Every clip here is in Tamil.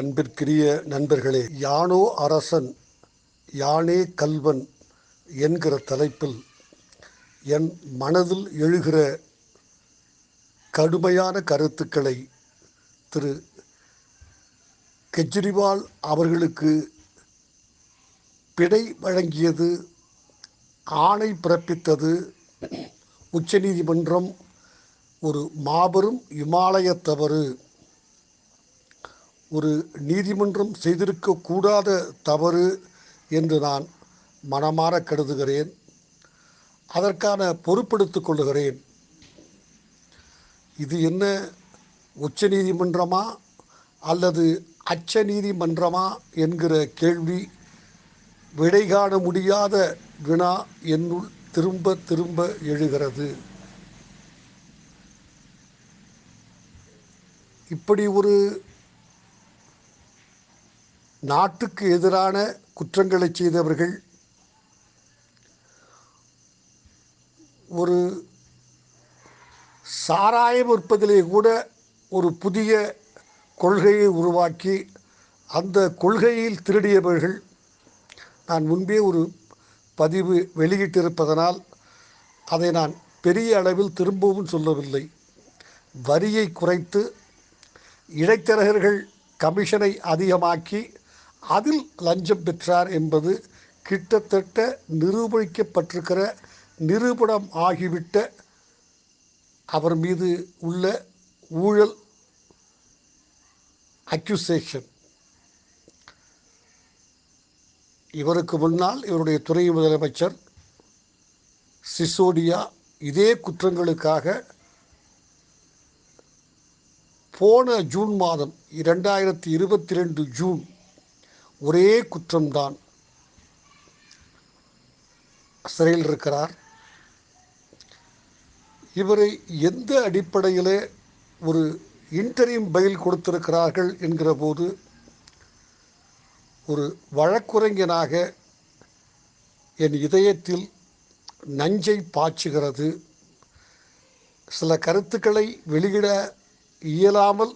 அன்பிற்கிரிய நண்பர்களே யானோ அரசன் யானே கல்வன் என்கிற தலைப்பில் என் மனதில் எழுகிற கடுமையான கருத்துக்களை திரு. கெஜ்ரிவால் அவர்களுக்கு பிடை வழங்கியது ஆணை பிறப்பித்தது உச்சநீதிமன்றம் ஒரு மாபெரும் இமாலய தவறு. ஒரு நீதிமன்றம் செய்திருக்கக்கூடாத தவறு என்று நான் மனமாற கருதுகிறேன். அதற்கான பொறுப்பெடுத்துக் கொள்கிறேன் இது என்ன உச்ச நீதிமன்றமா அல்லது அச்ச நீதிமன்றமா என்கிற கேள்வி விடை காண முடியாத வினா என்னுள் திரும்ப திரும்ப எழுகிறது. இப்படி ஒரு நாட்டுக்கு எதிரான குற்றங்களை செய்தவர்கள் ஒரு சாராயம் விற்பதிலே கூட ஒரு புதிய கொள்கையை உருவாக்கி அந்த கொள்கையில் திருடியவர்கள் நான் முன்பே ஒரு பதிவு வெளியிட்டிருப்பதனால் அதை நான் பெரிய அளவில் திரும்பவும் சொல்லவில்லை. வரியை குறைத்து இடைத்தரகர்கள் கமிஷனை அதிகமாக்கி அதில் லஞ்சம் பெற்றார் என்பது கிட்டத்தட்ட நிரூபிக்கப்பட்டிருக்கிற நிரூபணம் ஆகிவிட்ட அவர் மீது உள்ள ஊழல் அக்யூசேஷன். இவருக்கு முன்னால் இவருடைய துணை முதலமைச்சர் சிசோடியா இதே குற்றங்களுக்காக போன ஜூன் மாதம் இரண்டாயிரத்தி இருபத்தி ரெண்டு ஜூன் ஒரே குற்றம்தான். சிறையில் இருக்கிறார். இவரை எந்த அடிப்படையில் ஒரு இன்டரியம் பயில் கொடுத்திருக்கிறார்கள் என்கிற போது ஒரு வழக்குரைஞனாக என் இதயத்தில் நஞ்சை பாய்ச்சுகிறது. சில கருத்துக்களை வெளியிட இயலாமல்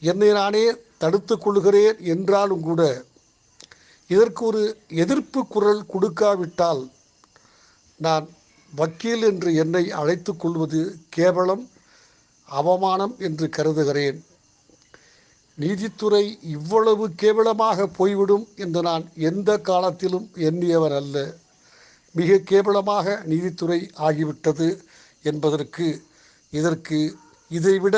என்னை நானே தடுத்து கொள்கிறேன் என்றாலும் கூட இதற்கு ஒரு எதிர்ப்பு குரல் கொடுக்காவிட்டால் நான் வக்கீல் என்று என்னை அழைத்து கொள்வது கேவலம் அவமானம் என்று கருதுகிறேன். நீதித்துறை இவ்வளவு கேவலமாக போய்விடும் என்று நான் எந்த காலத்திலும் எண்ணியவர் அல்ல. மிக கேவலமாக நீதித்துறை ஆகிவிட்டது என்பதற்கு இதற்கு இதைவிட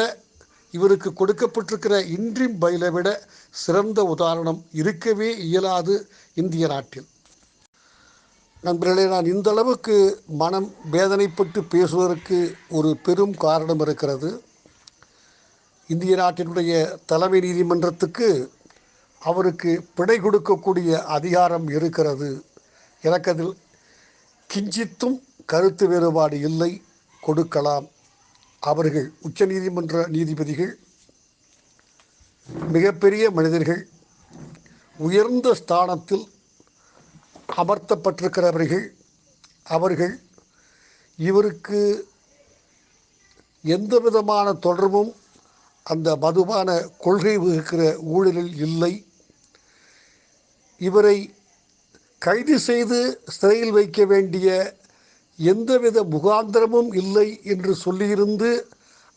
இவருக்கு கொடுக்கப்பட்டிருக்கிற இன்றிம் பயிலை விட சிறந்த உதாரணம் இருக்கவே இயலாது இந்திய நாட்டில். நண்பர்களே நான் இந்த அளவுக்கு மனம் வேதனைப்பட்டு பேசுவதற்கு ஒரு பெரும் காரணம் இருக்கிறது. இந்திய நாட்டினுடைய தலைமை நீதிமன்றத்துக்கு அவருக்கு பிழை கொடுக்கக்கூடிய அதிகாரம் இருக்கிறது. எனக்கு அதில் கிஞ்சித்தும் கருத்து வேறுபாடு இல்லை. கொடுக்கலாம். அவர்கள் உச்சநீதிமன்ற நீதிபதிகள் மிகப்பெரிய மனிதர்கள் உயர்ந்த ஸ்தானத்தில் அமர்த்தப்பட்டிருக்கிறவர்கள் அவர்கள் இவருக்கு எந்த விதமான தொடர்பும் அந்த மதுபான கொள்கை வகுக்கிற ஊழலில் இல்லை. இவரை கைது செய்து சிறையில் வைக்க வேண்டிய எந்தவித முகாந்திரமும் இல்லை என்று சொல்லியிருந்து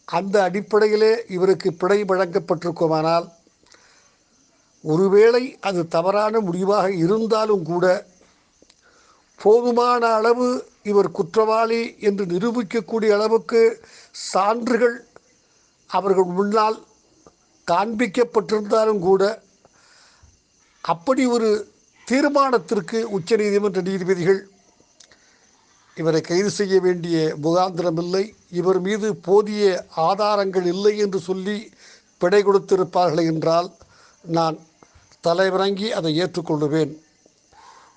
அந்த அடிப்படையிலே இவருக்கு பிழை வழங்கப்பட்டிருக்குமானால் ஒருவேளை அது தவறான முடிவாக இருந்தாலும் கூட போதுமான அளவு இவர் குற்றவாளி என்று நிரூபிக்கக்கூடிய அளவுக்கு சான்றுகள் அவர்கள் முன்னால் காண்பிக்கப்பட்டிருந்தாலும் கூட அப்படி ஒரு தீர்மானத்திற்கு உச்சநீதிமன்ற நீதிபதிகள் இவரை கைது செய்ய வேண்டிய முகாந்திரம் இல்லை இவர் மீது போதிய ஆதாரங்கள் இல்லை என்று சொல்லி பிடை கொடுத்திருப்பார்கள் என்றால் நான் தலைவணங்கி அதை ஏற்றுக்கொள்ளுவேன்.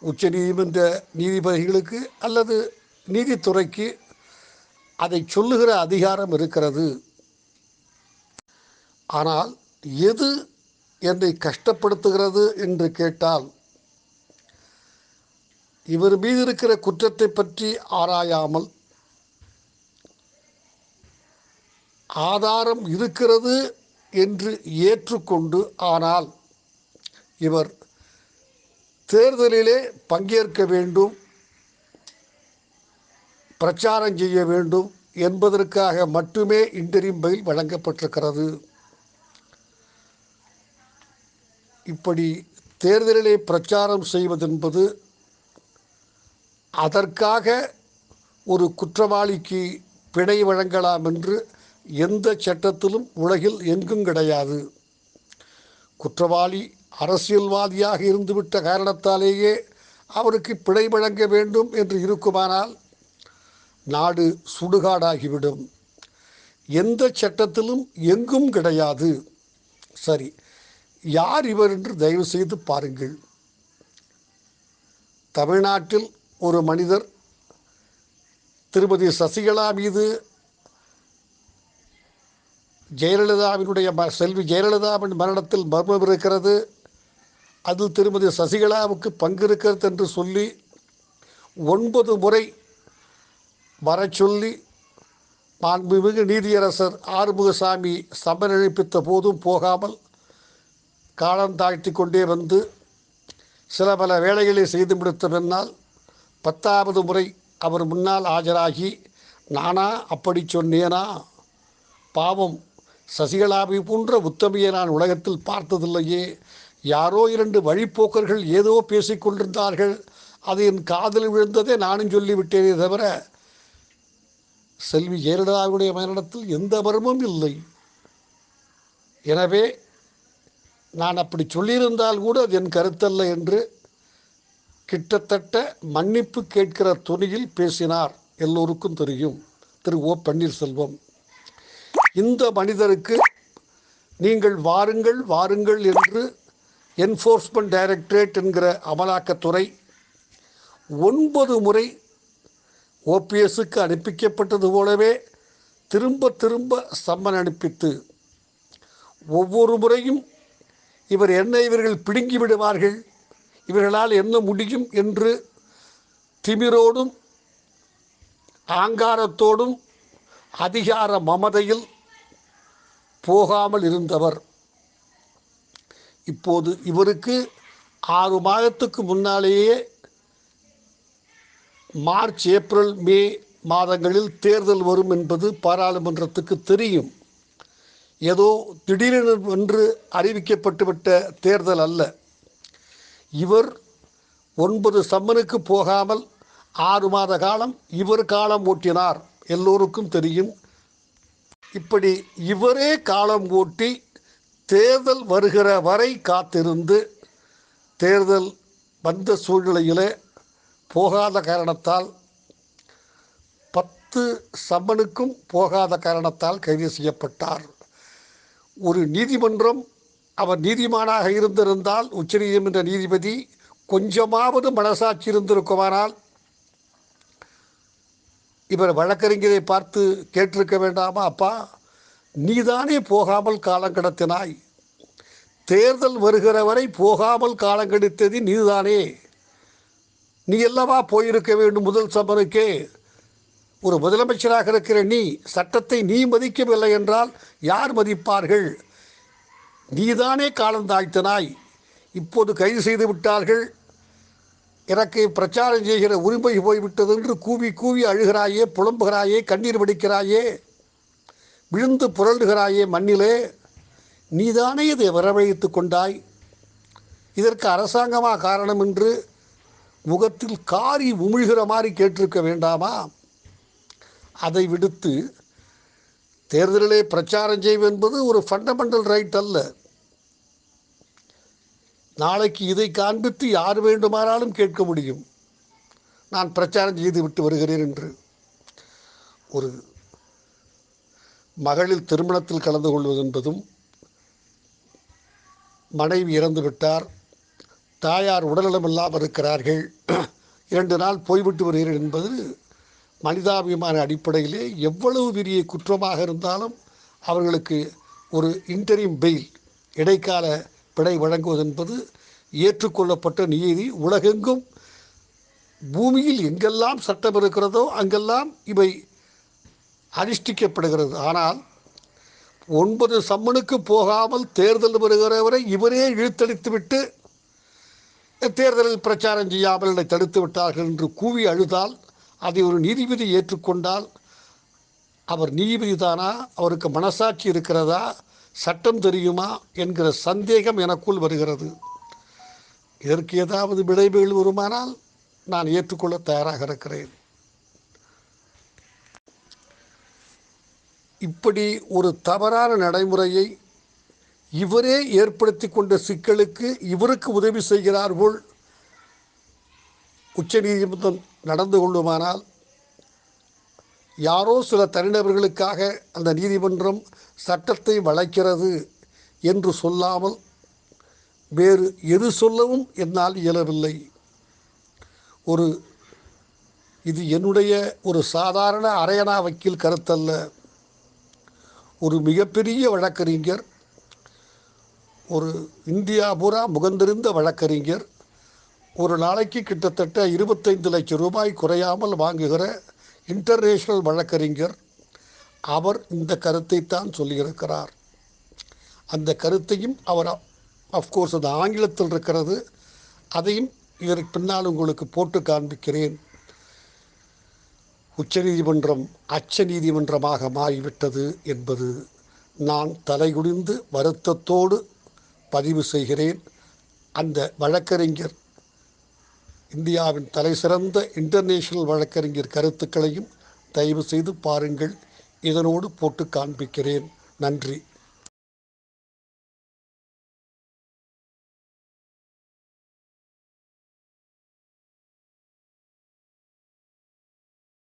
உச்ச நீதிமன்ற நீதிபதிகளுக்கு அல்லது நீதித்துறைக்கு அதை சொல்லுகிற அதிகாரம் இருக்கிறது. ஆனால் எது என்னை கஷ்டப்படுத்துகிறது என்று கேட்டால் இவர் மீது இருக்கிற குற்றத்தை பற்றி ஆராயாமல் ஆதாரம் இருக்கிறது என்று ஏற்றுக்கொண்டு ஆனால் இவர் தேர்தலிலே பங்கேற்க வேண்டும் பிரச்சாரம் செய்ய வேண்டும் என்பதற்காக மட்டுமே இன்டரிம் பயில் வழங்கப்பட்டிருக்கிறது. இப்படி தேர்தலிலே பிரச்சாரம் செய்வதென்பது அதற்காக ஒரு குற்றவாளிக்கு பிணை வழங்கலாம் என்று எந்த சட்டத்திலும் உலகில் எங்கும் கிடையாது. குற்றவாளி அரசியல்வாதியாக இருந்துவிட்ட காரணத்தாலேயே அவருக்கு பிணை வழங்க வேண்டும் என்று இருக்குமானால் நாடு சுடுகாடாகிவிடும். எந்த சட்டத்திலும் எங்கும் கிடையாது. சரி யார் இவர் என்று தயவு செய்து பாருங்கள். தமிழ்நாட்டில் ஒரு மனிதர் திருமதி சசிகலா மீது ஜெயலலிதாவினுடைய ம செல்வி ஜெயலலிதாவின் மரணத்தில் மர்மம் இருக்கிறது. அதில் திருமதி சசிகலாவுக்கு பங்கு இருக்கிறது என்று சொல்லி ஒன்பது முறை வரச் சொல்லி மாண்புமிகு நீதியரசர் ஆறுமுகசாமி சம்மன் போதும் போகாமல் காலம் தாழ்த்தி கொண்டே வந்து சில பல வேலைகளை செய்து முடித்த பின்னால் பத்தாவது முறை அவர் முன்னால் ஆஜராகி நானா அப்படி சொன்னேனா? பாவம் சசிகலாவை போன்ற உத்தமையை நான் உலகத்தில் பார்த்ததில்லையே. யாரோ இரண்டு வழிப்போக்கர்கள் ஏதோ பேசிக் கொண்டிருந்தார்கள். அது என் காதில் விழுந்ததே நானும் சொல்லிவிட்டேனே தவிர செல்வி ஜெயலலிதாவுடைய மரணத்தில் எந்த மர்மமும் இல்லை. எனவே நான் அப்படி சொல்லியிருந்தால் கூட அது என் கருத்தல்ல என்று கிட்டத்தட்ட மன்னிப்பு கேட்கிற துணியில் பேசினார். எல்லோருக்கும் தெரியும். திரு ஓ பன்னீர்செல்வம். இந்த மனிதருக்கு நீங்கள் வாருங்கள் வாருங்கள் என்று என்ஃபோர்ஸ்மெண்ட் டைரக்டரேட் என்கிற அமலாக்கத்துறை ஒன்பது முறை ஓபிஎஸ்க்கு அனுப்பிக்கப்பட்டது போலவே திரும்ப திரும்ப சம்மன் அனுப்பித்து ஒவ்வொரு முறையும் இவர் என்ன இவர்கள் பிடுங்கி விடுவார்கள். இவர்களால் என்ன முடியும் என்று திமிரோடும் ஆங்காரத்தோடும் அதிகார மமதையில் போகாமல் இருந்தவர். இப்போது இவருக்கு ஆறு மாதத்துக்கு முன்னாலேயே மார்ச் ஏப்ரல் மே மாதங்களில் தேர்தல் வரும் என்பது பாராளுமன்றத்துக்கு தெரியும். ஏதோ திடீரென என்று அறிவிக்கப்பட்டுவிட்ட தேர்தல் அல்ல. இவர் ஒன்பது சம்மனுக்கு போகாமல் ஆறு மாத காலம் இவர் காலம் ஓட்டினார். எல்லோருக்கும் தெரியும். இப்படி இவரே காலம் ஓட்டி தேர்தல் வருகிற வரை காத்திருந்து தேர்தல் வந்த சூழ்நிலையிலே போகாத காரணத்தால் பத்து சம்மனுக்கும் போகாத காரணத்தால் கைது செய்யப்பட்டார். ஒரு நீதிமன்றம் அவர் நீதிமானாக இருந்திருந்தால் உச்சநீதிமன்ற நீதிபதி கொஞ்சமாவது மனசாட்சி இருந்திருக்குமானால் இவர் வழக்கறிஞரை பார்த்து கேட்டிருக்க வேண்டாமா? அப்பா நீதானே போகாமல் காலம் கடத்தினாய். தேர்தல் வருகிற வரை போகாமல் காலம் கடித்தது நீதானே. நீ அல்லவா போயிருக்க வேண்டும் முதல் சபருக்கே ஒரு முதலமைச்சராக இருக்கிற நீ சட்டத்தை நீ மதிக்கவில்லை என்றால் யார் மதிப்பார்கள்? நீதானே காலம் தாழ்த்தினாய். இப்போது கைது செய்து விட்டார்கள். எனக்கு பிரச்சாரம் செய்கிற உரிமை போய்விட்டது என்று கூவி கூவி அழுகிறாயே புலம்புகிறாயே கண்ணீர் வடிக்கிறாயே விழுந்து புரளுகிறாயே மண்ணிலே. நீதானே இதை வரவழைத்து கொண்டாய். இதற்கு அரசாங்கமா காரணம் என்று முகத்தில் காரி உமிழ்கிற மாதிரி கேட்டிருக்க வேண்டாமா? அதை விடுத்து தேர்தலிலே பிரச்சாரம் செய்வேன் என்பது ஒரு ஃபண்டமெண்டல் ரைட் அல்ல. நாளைக்கு இதை காண்பித்து யார் வேண்டுமானாலும் கேட்க முடியும். நான் பிரச்சாரம் செய்து விட்டு வருகிறேன் என்று. ஒரு மகளிர் திருமணத்தில் கலந்து கொள்வது என்பதும் மனைவி இறந்து விட்டார் தாயார் உடல்நலம் இல்லாமல் இருக்கிறார்கள் இரண்டு நாள் போய்விட்டு வருகிறேன் என்பது மனிதாபிமான அடிப்படையிலே எவ்வளவு பெரிய குற்றமாக இருந்தாலும் அவர்களுக்கு ஒரு இன்டரிம் பெயில் இடைக்கால பிழை வழங்குவது என்பது ஏற்றுக்கொள்ளப்பட்ட நீதி உலகெங்கும் பூமியில் எங்கெல்லாம் சட்டம் இருக்கிறதோ அங்கெல்லாம் இவை அனுஷ்டிக்கப்படுகிறது. ஆனால் ஒன்பது சம்மனுக்கு போகாமல் தேர்தல் வருகிறவரை இவரே இழுத்தடித்துவிட்டு தேர்தலில் பிரச்சாரம் செய்யாமல் என்னை தடுத்து விட்டார்கள் என்று கூவி அழுதால் அதை ஒரு நீதிபதி ஏற்றுக்கொண்டால் அவர் நீதிபதி தானா அவருக்கு மனசாட்சி இருக்கிறதா? சட்டம் தெரியுமா? என்கிற சந்தேகம் எனக்குள் வருகிறது. இதற்கு ஏதாவது விளைவுகள் வருமானால் நான் ஏற்றுக்கொள்ள தயாராக இருக்கிறேன். இப்படி ஒரு தவறான நடைமுறையை இவரே ஏற்படுத்தி கொண்ட சிக்கலுக்கு இவருக்கு உதவி செய்கிறார் போல் உச்சநீதிமன்றம் நடந்து கொள்ளுமானால் யாரோ சில தனிநபர்களுக்காக அந்த நீதிமன்றம் சட்டத்தை வளைக்கிறது என்று சொல்லாமல் வேறு எது சொல்லவும் என்னால் இயலவில்லை. ஒரு இது என்னுடைய ஒரு சாதாரண அரையணா வக்கீல் கருத்தல்ல. ஒரு மிகப்பெரிய வழக்கறிஞர் ஒரு இந்தியா பூரா முகந்திருந்த வழக்கறிஞர் ஒரு நாளைக்கு கிட்டத்தட்ட இருபத்தைந்து லட்சம் ரூபாய் குறையாமல் வாங்குகிற இன்டர்நேஷ்னல் வழக்கறிஞர் அவர் இந்த கருத்தை தான் சொல்லியிருக்கிறார். அந்த கருத்தையும் அவர் அஃப்கோர்ஸ் அது ஆங்கிலத்தில் இருக்கிறது. அதையும் இதற்கு பின்னால் உங்களுக்கு போட்டு காண்பிக்கிறேன். உச்சநீதிமன்றம் அச்ச நீதிமன்றமாக மாறிவிட்டது என்பது நான் தலைகுனிந்து வருத்தத்தோடு பதிவு செய்கிறேன். அந்த வழக்கறிஞர் இந்தியாவின் தலைசிறந்த இன்டர்நேஷனல் வழக்கறிஞர் கருத்துக்களையும் தயவு செய்து பாருங்கள். இதனோடு போட்டு காண்பிக்கிறேன். நன்றி.